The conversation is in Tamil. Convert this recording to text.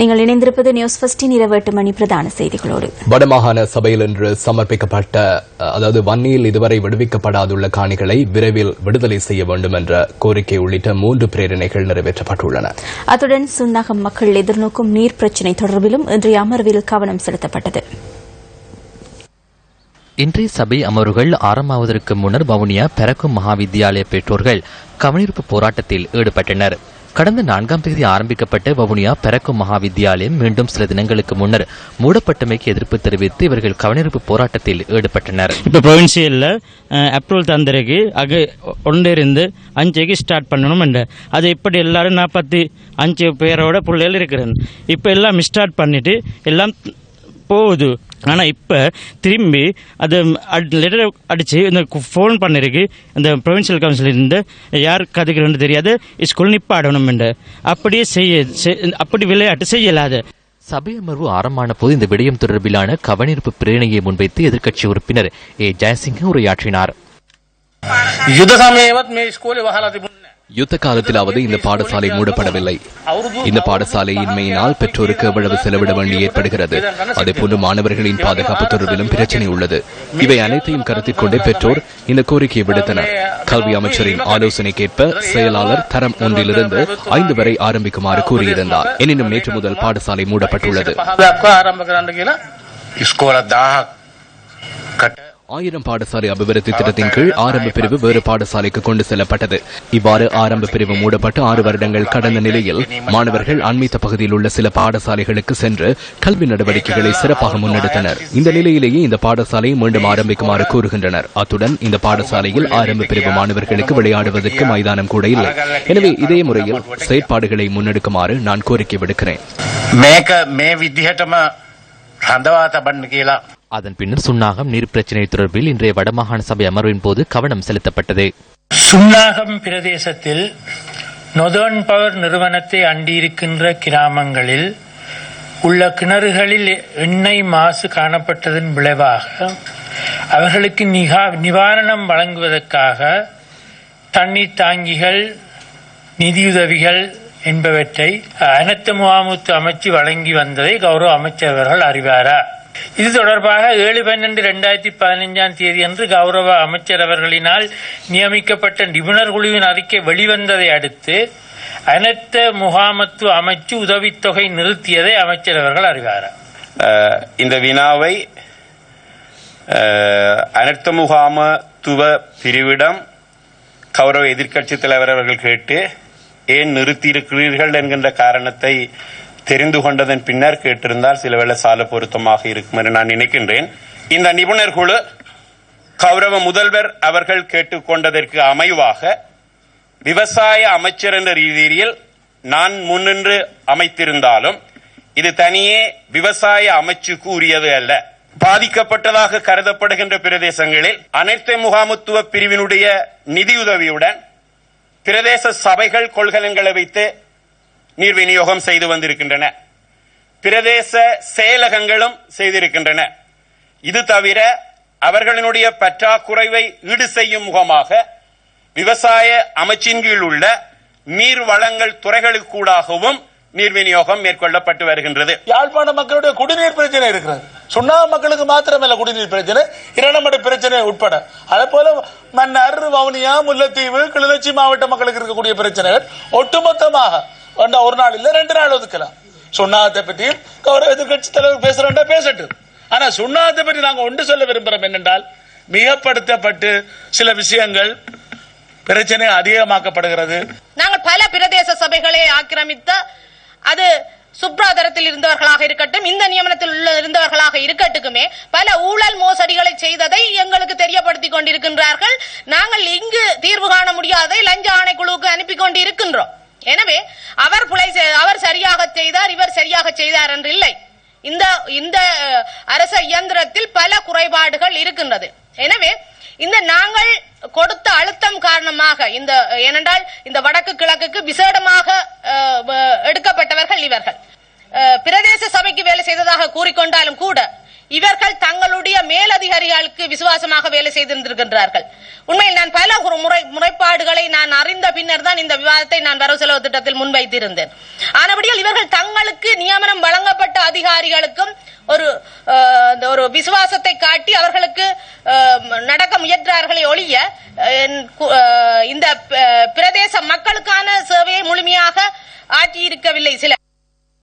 நீங்கள் இணைந்திருப்பது நியூஸ் ஃபர்ஸ்டின் இரவு எட்டு மணி பிரதான செய்திகளோடு. வடமாகாண சபையில் இன்று சமர்ப்பிக்கப்பட்ட அதாவது வன்னியில் இதுவரை விடுவிக்கப்படாதுள்ள காணிகளை விரைவில் விடுதலை செய்ய வேண்டும் என்ற கோரிக்கை உள்ளிட்ட மூன்று பிரேரணைகள் நிறைவேற்றப்பட்டுள்ளன. அத்துடன் சுன்னாகம் மக்கள் எதிர்நோக்கும் நீர் பிரச்சினை தொடர்பிலும் இன்றைய அமர்வில் கவனம் செலுத்தப்பட்டது. இன்றைய சபை அமர்வுகள் ஆரம்பமாவதற்கு முன்னர் வவுனியா பெரக்கும் மகாவித்தியாலய பெற்றோர்கள் கவனிப்பு போராட்டத்தில் ஈடுபட்டனர். கடந்த நான்காம் தேதி ஆரம்பிக்கப்பட்ட வவுனியா பெரக்கும் மகாவித்யாலயம் மீண்டும் சில தினங்களுக்கு முன்னர் மூடப்பட்டமைக்கு எதிர்ப்பு தெரிவித்து இவர்கள் கவனிப்பு போராட்டத்தில் ஈடுபட்டனர். இப்போ ப்ரொவின்சியலில் அப்ரூவல் தந்திருக்கு அது ஒன்றிருந்து அஞ்சுக்கு ஸ்டார்ட் பண்ணணும் என்ற. அது இப்படி எல்லாரும் நாற்பத்தி அஞ்சு பேரோட பிள்ளைகள் இருக்கிறேன் இப்போ எல்லாம் ஸ்டார்ட் பண்ணிட்டு எல்லாம் போகுது. ஆனால் இப்போ திரும்பி அது லெட்டர் அடித்து இந்த ஃபோன் பண்ணிருக்கு இந்த ப்ரொவின்சியல் கவுன்சிலிருந்து யார் கதைக்கிறோன்னு தெரியாது ஸ்கூல் நிப்பாடணும்ண்டு அப்படியே செய்ய அப்படி விளையாட்டு செய்யலாது. சபை அமர்வு ஆரம்பமான போது இந்த விடயம் தொடர்பிலான கவனிப்பு பிரேரணையை முன்வைத்து எதிர்க்கட்சி உறுப்பினர் ஏ. ஜெயசிங்க உரையாற்றினார். யுத்த சமயவத் மே ஸ்கூலில் யுத்த காலத்திலாவது இந்த பாடசாலை மூடப்படவில்லை. இந்த பாடசாலை இன்மையினால் பெற்றோருக்கு எவ்வளவு செலவிட வேண்டி ஏற்படுகிறது? அதேபோன்று மாணவர்களின் பாதுகாப்பு தொடர்பிலும் பிரச்சனை உள்ளது. இவை அனைத்தையும் கருத்தில் கொண்டே பெற்றோர் இந்த கோரிக்கையை விடுத்தனர். கல்வி அமைச்சரின் ஆலோசனைக்கேற்ப செயலாளர் தரம் ஒன்றிலிருந்து ஐந்து வரை ஆரம்பிக்குமாறு கூறியிருந்தார். எனினும் நேற்று முதல் பாடசாலை மூடப்பட்டுள்ளது. ஆயிரம் பாடசாலை அபிவிருத்தி திட்டத்தின் கீழ் ஆரம்ப பிரிவு வேறு பாடசாலைக்கு கொண்டு செல்லப்பட்டது. இவ்வாறு ஆரம்ப பிரிவு மூடப்பட்டு ஆறு வருடங்கள் கடந்த நிலையில் மாணவர்கள் அண்மித்த பகுதியில் உள்ள சில பாடசாலைகளுக்கு சென்று கல்வி நடவடிக்கைகளை சிறப்பாக முன்னெடுத்தனர். இந்த நிலையிலேயே இந்த பாடசாலையை மீண்டும் ஆரம்பிக்குமாறு கூறுகின்றனர். அத்துடன் இந்த பாடசாலையில் ஆரம்ப பிரிவு மாணவர்களுக்கு விளையாடுவதற்கு மைதானம் கூட இல்லை. எனவே இதே முறையில் செயற்பாடுகளை முன்னெடுக்குமாறு நான் கோரிக்கை விடுக்கிறேன். அதன் பின்னர் சுன்னாகம் நீர் பிரச்சினை தொடர்பில் இன்றைய வடமாகாண சபை அமர்வின் போது கவனம் செலுத்தப்பட்டது. சுன்னாகம் பிரதேசத்தில் நொதன் பவர் நிறுவனத்தை அண்டியிருக்கின்ற கிராமங்களில் உள்ள கிணறுகளில் எண்ணெய் மாசு காணப்பட்டதன் விளைவாக அவர்களுக்கு நிகா நிவாரணம் வழங்குவதற்காக தண்ணீர் தாங்கிகள் நிதியுதவிகள் என்பவற்றை அனைத்து முகாமுத்து அமைச்சு வழங்கி வந்ததை கௌரவ அமைச்சர் அவர்கள் அறிவாரா? இது தொடர்பாக ஏழு பன்னெண்டு ரெண்டாயிரத்தி பதினைஞ்சாம் தேதி அன்று கௌரவ அமைச்சர் அவர்களினால் நியமிக்கப்பட்ட நிபுணர் குழுவின் அறிக்கை வெளிவந்ததை அடுத்து அனைத்த முகாமத்துவ அமைச்சு உதவித்தொகை நிறுத்தியதை அமைச்சர் அவர்கள் அறிவாரா. இந்த வினாவை அனைத்த அனர்த்த முகாமத்துவ பிரிவிடம் கௌரவ எதிர்க்கட்சி தலைவர் அவர்கள் கேட்டு ஏன் நிறுத்தியிருக்கிறீர்கள் என்கின்ற காரணத்தை தெரிந்து கொண்டதன் பின்னர் கேட்டிருந்தால் சில வேளை சால பொருத்தமாக இருக்கும் என்று நான் நினைக்கின்றேன். இந்த நிபுணர் குழு கௌரவ முதல்வர் அவர்கள் கேட்டுக்கொண்டதற்கு அமைவாக விவசாய அமைச்சர் என்ற ரீதியில் நான் முன்னின்று அமைத்திருந்தாலும் இது தனியே விவசாய அமைச்சுக்கு உரியது அல்ல. பாதிக்கப்பட்டதாக கருதப்படுகின்ற பிரதேசங்களில் அனைத்து முகாமுத்துவ பிரிவினுடைய நிதியுதவியுடன் பிரதேச சபைகள் கொள்கலன்களை வைத்து நீர் விநியோகம் செய்து வந்திருக்கின்றன. பிரதேச செயலகங்களும் செய்திருக்கின்றன. இது தவிர அவர்களினுடைய பற்றாக்குறைவை ஈடு செய்யும் முகமாக விவசாய அமைச்சின் கீழ் உள்ள நீர் வளங்கள் துறைகளுக்கூடாகவும் நீர் விநியோகம் மேற்கொள்ளப்பட்டு வருகின்றது. யாழ்ப்பாண மக்களுடைய குடிநீர் பிரச்சனை இருக்கிறது. சுண்ணாம்பு மக்களுக்கு மாத்திரமல்ல குடிநீர் பிரச்சனை இரண்டமட பிரச்சனை உட்பட. அதே போல மன்னர் வவுனியா முல்லைத்தீவு கிளிநொச்சி மாவட்ட மக்களுக்கு இருக்கக்கூடிய பிரச்சனைகள் ஒட்டுமொத்தமாக ஒண்ணா- ஒரு நாள் இல்ல ரெண்டு நாள் ஒதுக்கலாம். சுண்ணாகத்தை பற்றி கௌரவ எதிர்கட்சி தலைவர் பேசுறா பேசட்டும். ஆனா சுண்ணாகத்தை பற்றி நாங்க ஒன்று சொல்ல விரும்புறோம் என்னென்றால் மிகப்படுத்தப்பட்டு சில விஷயங்கள் பிரச்சனை அதிகமாக்கப்படுகிறது. நாங்கள் பல பிரதேச சபைகளை ஆக்கிரமித்த அது சுப்ராதரத்தில் இருந்தவர்களாக இருக்கட்டும் இந்த நியமனத்தில் உள்ள இருந்தவர்களாக இருக்கட்டுமே பல ஊழல் மோசடிகளை செய்ததை எங்களுக்கு தெரியப்படுத்தி கொண்டிருக்கின்றார்கள். நாங்கள் இங்கு தீர்வு காண முடியாதை லஞ்ச ஆணைக்குழுவுக்கு அனுப்பி கொண்டு இருக்கின்றோம் எனவே அவர் பிழை அவர் சரியாக செய்தார் இவர் சரியாக செய்தார் என்று இல்லை. இந்த இந்த அரச இயந்திரத்தில் பல குறைபாடுகள் இருக்கின்றது. எனவே இந்த நாங்கள் கொடுத்த அழுத்தம் காரணமாக இந்த ஏனென்றால் இந்த வடக்கு கிழக்குக்கு விசேடமாக எடுக்கப்பட்டவர்கள் இவர்கள். பிரதேச சபைக்கு வேலை செய்ததாக கூறிக்கொண்டாலும் கூட இவர்கள் தங்களுடைய மேலதிகாரிகளுக்கு விசுவாசமாக வேலை செய்திருந்திருக்கின்றார்கள். உண்மையில் நான் பல ஒரு முறை முறைப்பாடுகளை நான் அறிந்த பின்னர் தான் இந்த விவாதத்தை நான் வரவு செலவு திட்டத்தில் முன்வைத்திருந்தேன். ஆனபடியால் இவர்கள் தங்களுக்கு நியமனம் வழங்கப்பட்ட அதிகாரிகளுக்கும் ஒரு இந்த ஒரு விசுவாசத்தை காட்டி அவர்களுக்கு நடக்க முயன்றார்களே ஒழிய கு- இந்த பிரதேச மக்களுக்கான சேவையை முழுமையாக ஆற்றியிருக்கவில்லை. சில